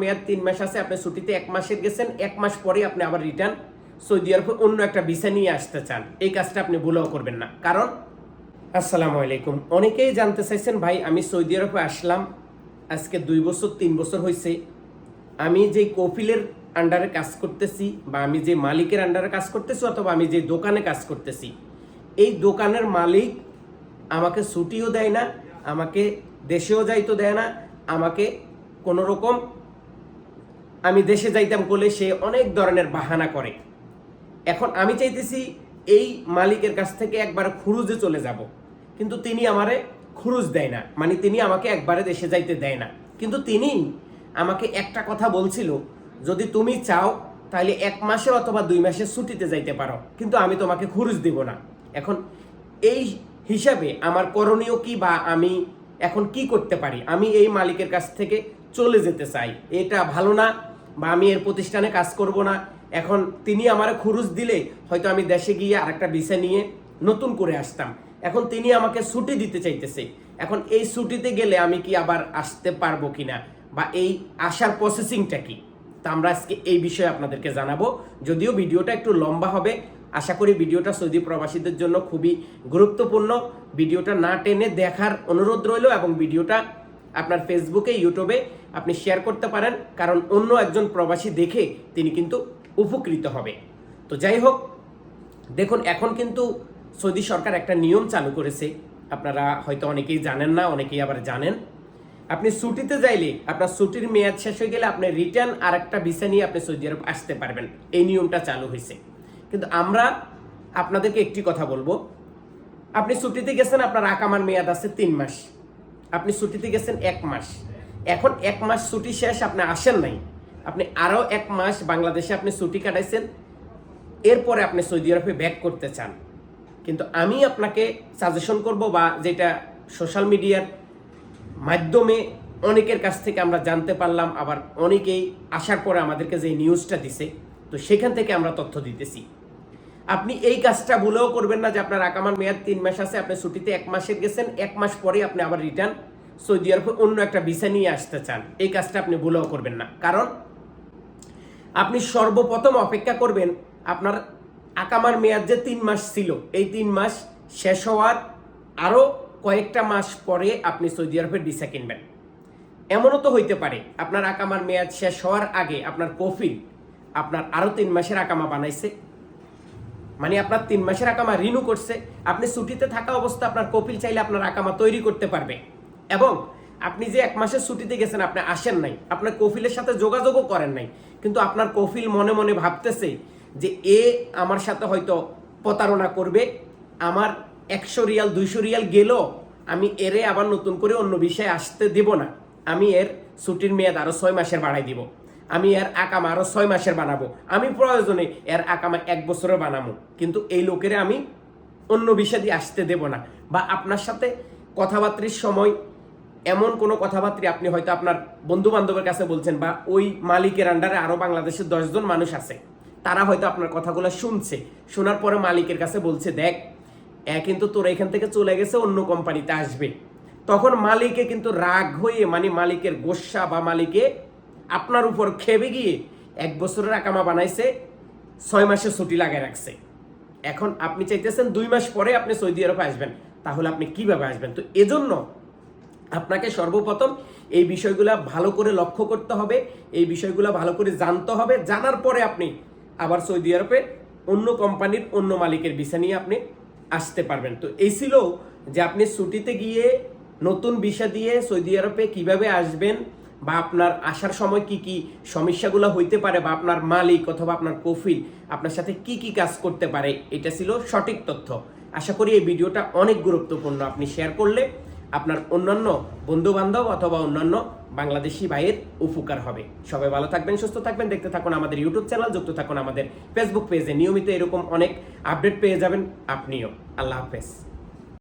মেয়াদ তিন মাস আছে, আপনি ছুটিতে এক মাসের গেছেন, এক মাস পরে আপনি আবার রিটার্ন সৌদি আরবে অন্য একটা ভিসা নিয়ে আসতে চান। এই কাজটা আপনি ভুলেও করবেন না। কারণ, আসসালামু আলাইকুম। অনেকেই জানতে চাইছেন, ভাই, আমি সৌদি আরবে আসলাম, আজকে দুই বছর, তিন বছর হয়েছে আমি যে কপিলের আন্ডারে কাজ করতেছি বা আমি যে মালিকের আন্ডারে কাজ করতেছি অথবা আমি যে দোকানে কাজ করতেছি, এই দোকানের মালিক আমাকে ছুটিও দেয় না, আমাকে দেশেও যাইতে দেয় না, আমাকে কোনো রকম আমি দেশে যাইতাম বলে সে অনেক ধরনের বাহানা করে। এখন আমি চাইতেছি এই মালিকের কাছ থেকে একবার খুরুজে চলে যাব। কিন্তু তিনি আমারে খুরুজ দেয় না। মানে তিনি আমাকে একবারে দেশে যাইতে দেয় না। কিন্তু তিনি আমাকে একটা কথা বলছিল, যদি তুমি চাও তাহলে এক মাসে অথবা দুই মাসে ছুটিতে যাইতে পারো। কিন্তু আমি তোমাকে খুরুজ দিব না। এখন এই হিসাবে আমার করণীয় কি বা আমি এখন কি করতে পারি? আমি এই মালিকের কাছ থেকে চলে যেতে চাই। এটা ভালো না? বা আমি এর প্রতিষ্ঠানে কাজ করব না। এখন তিনি আমার খুরুজ দিলে হয়তো আমি দেশে গিয়ে আরেকটা ভিসা নিয়ে নতুন করে আসতাম। এখন তিনি আমাকে ছুটি দিতে চাইতেছে। এখন এই ছুটিতে গেলে আমি কি আবার আসতে পারব কিনা? বা এই আসার প্রসেসিংটা কি? তা আমরা আজকে এই বিষয়ে আপনাদেরকে জানাব। যদিও ভিডিওটা একটু লম্বা হবে, আশা করি ভিডিওটা সৌদি প্রবাসীদের জন্য খুবই গুরুত্বপূর্ণ। ভিডিওটা না টেনে দেখার অনুরোধ রইল এবং ভিডিওটা আপনার ফেসবুকে ইউটিউবে আপনি শেয়ার করতে পারেন, কারণ অন্য একজন প্রবাসী দেখে তিনি কিন্তু উপকৃত হবে। তো যাই হোক, দেখুন, এখন কিন্তু সৌদি সরকার একটা নিয়ম চালু করেছে। আপনারা হয়তো অনেকেই জানেন না, অনেকেই আবার জানেন। আপনি ছুটিতে যাইলে, আপনার ছুটির মেয়াদ শেষ হয়ে গেলে আপনি রিটার্ন আর একটা ভিসা নিয়ে আপনি সৌদি আরব আসতে পারবেন। এই নিয়মটা চালু হয়েছে। কিন্তু আমরা আপনাদেরকে একটি কথা বলব। আপনি ছুটিতে গেছেন, আপনার আকামার মেয়াদ আছে তিন মাস। আপনি ছুটিতে গেছেন এক মাস। এখন এক মাস ছুটি শেষ, আপনি আসেন নাই। আপনি আরও এক মাস বাংলাদেশে আপনি ছুটি কাটাইছেন। এরপরে আপনি সৌদি আরবে ব্যাক করতে চান। কিন্তু আমি আপনাকে সাজেশন করব বা যেটা সোশ্যাল মিডিয়ার মাধ্যমে অনেকের কাছ থেকে আমরা জানতে পারলাম, আবার অনেকেই আসার পরে আমাদেরকে যে নিউজটা দিছে, তো সেখান থেকে আমরা তথ্য দিতেছি। আপনি এই কাজটা ভুলেও করবেন না যে আপনার আকামার মেয়াদ তিন মাস আছে, আপনি ছুটিতে এক মাসের গেছেন, এক মাস পরে আপনি আবার রিটার্ন সৌদি আরবে অন্য একটা ভিসা নিয়ে আসতে চান। এই কাজটা আপনি ভুলেও করবেন না। কারণ আপনি সর্বপ্রথম অপেক্ষা করবেন আপনার আকামার মেয়াদ যে তিন মাস ছিল, এই তিন মাস শেষ হওয়ার আরও কয়েকটা মাস পরে আপনি সৌদি আরবের ভিসা কিনবেন। এমনও তো হইতে পারে, আপনার আকামার মেয়াদ শেষ হওয়ার আগে আপনার কফিল আপনার আরও তিন মাসের আকামা বানাইছে মানে আপনার তিন মাসের আকামা রিনিউ করছে। আপনি ছুটিতে থাকা অবস্থা আপনার কপিল চাইলে আপনার আকামা তৈরি করতে পারবে। এবং আপনি যে এক মাসের ছুটিতে গেছেন, আপনি আসেন নাই। আপনার কফিলের সাথে যোগাযোগও করেন নাই। কিন্তু আপনার কফিল মনে মনে ভাবতেছে যে এ আমার সাথে হয়তো প্রতারণা করবে, আমার একশো রিয়াল, দুইশো রিয়াল গেল আমি এরে আবার নতুন করে অন্য বিষয়ে আসতে দেব না। আমি এর ছুটির মেয়াদ আরও ছয় মাসের বাড়াই দিব। আমি এর আকামা আরও ছয় মাসের বানাবো। আমি প্রয়োজনে এর আকামা এক বছরে বানাবো কিন্তু এই লোকেরে আমি অন্য বিষয় দিয়ে আসতে দেব না। বা আপনার সাথে কথাবার্তির সময় এমন কোনো কথাবার্তা আপনি হয়তো আপনার বন্ধু বান্ধবের কাছে বলছেন বা ওই মালিকের আন্ডারে আরও বাংলাদেশের দশজন মানুষ আছে। তারা হয়তো আপনার কথাগুলো শুনছে। শোনার পরে মালিকের কাছে বলছে, দেখ, এ কিন্তু তোর এখান থেকে চলে গেছে, অন্য কোম্পানিতে আসবে। তখন মালিকে কিন্তু রাগ হয়ে মানে মালিকের গোসা বা মালিকে আপনার উপর খেবে গিয়ে এক বছরের আকামা বানাইছে, ছয় মাসে ছুটি লাগায় রাখছে। এখন আপনি চাইতেছেন দুই মাস পরে আপনি সৌদি আরবে আসবেন, তাহলে আপনি কীভাবে আসবেন? তো এজন্য আপনাকে সর্বপ্রথম এই বিষয়গুলো ভালো করে লক্ষ্য করতে হবে, এই বিষয়গুলো ভালো করে জানতে হবে। জানার পরে আপনি আবার সৌদি আরবে অন্য কোম্পানির অন্য মালিকের ভিসা নিয়ে আপনি আসতে পারবেন। তো এই ছিল যে আপনি ছুটিতে গিয়ে নতুন ভিসা দিয়ে সৌদি আরবে কীভাবে আসবেন বা আপনার আসার সময় কি কি সমস্যাগুলো হইতে পারে বা আপনার মালিক অথবা আপনার কফিল আপনার সাথে কি কি কাজ করতে পারে, এটা ছিল সঠিক তথ্য। আশা করি এই ভিডিওটা অনেক গুরুত্বপূর্ণ। আপনি শেয়ার করলে আপনার অন্যান্য বন্ধু বান্ধব অথবা অন্যান্য বাংলাদেশি ভাইয়ের উপকার হবে। সবাই ভালো থাকবেন, সুস্থ থাকবেন, দেখতে থাকুন আমাদের ইউটিউব চ্যানেল যুক্ত থাকুন আমাদের ফেসবুক পেজে নিয়মিত এরকম অনেক আপডেট পেয়ে যাবেন আপনিও। আল্লাহ হাফেজ।